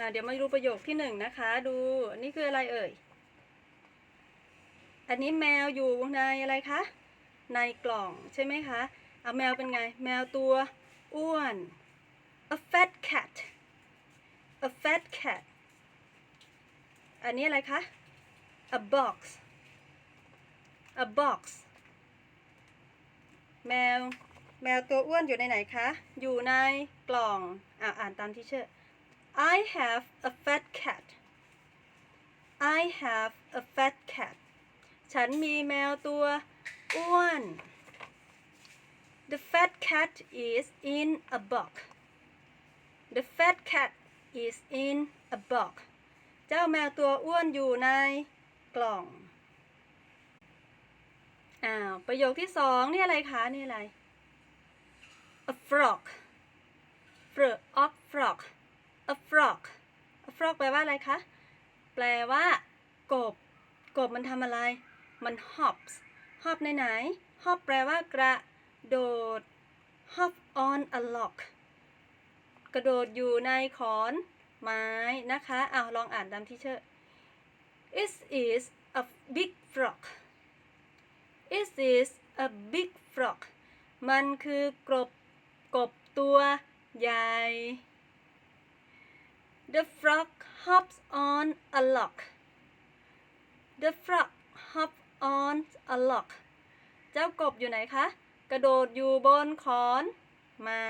อ่าเดี๋ยวมาดูประโยคที่หนึ่งนะคะ ดูอันนี้คืออะไรเอ่ย อันนี้แมวอยู่ในอะไรคะ ในกล่องใช่ไหมคะเอาแมวเป็นไง แมวตัวอ้วน a fat cat a fat cat อันนี้อะไรคะ a box a box แมว แมวตัวอ้วนอยู่ในไหนคะ อยู่ในกล่อง อ่าอ่านตามที่เชื่อ I have a fat cat I have a fat cat ฉันมีแมวตัวอ้วน The fat cat is in a box The fat cat is in a box เจ้าแมวตัวอ้วนอยู่ในกล่องอ้าวประโยคที่สองนี่อะไรคะนี่อะไร a frog frog frog a frog a frog แปลว่าอะไรคะ แปลว่ากบ กบมันทำอะไร มัน hops hop ในไหน hop แปลว่ากระโดด hop on a log กระโดดอยู่ในขอนไม้นะคะเอาลองอ่านตามที่เชื่อ It is a big frog It is a big frog มันคือกบกบตัวใหญ่ The frog hops on a log The frog hops on a log เจ้ากบอยู่ไหนคะ กระโดดอยู่บนขอนไม้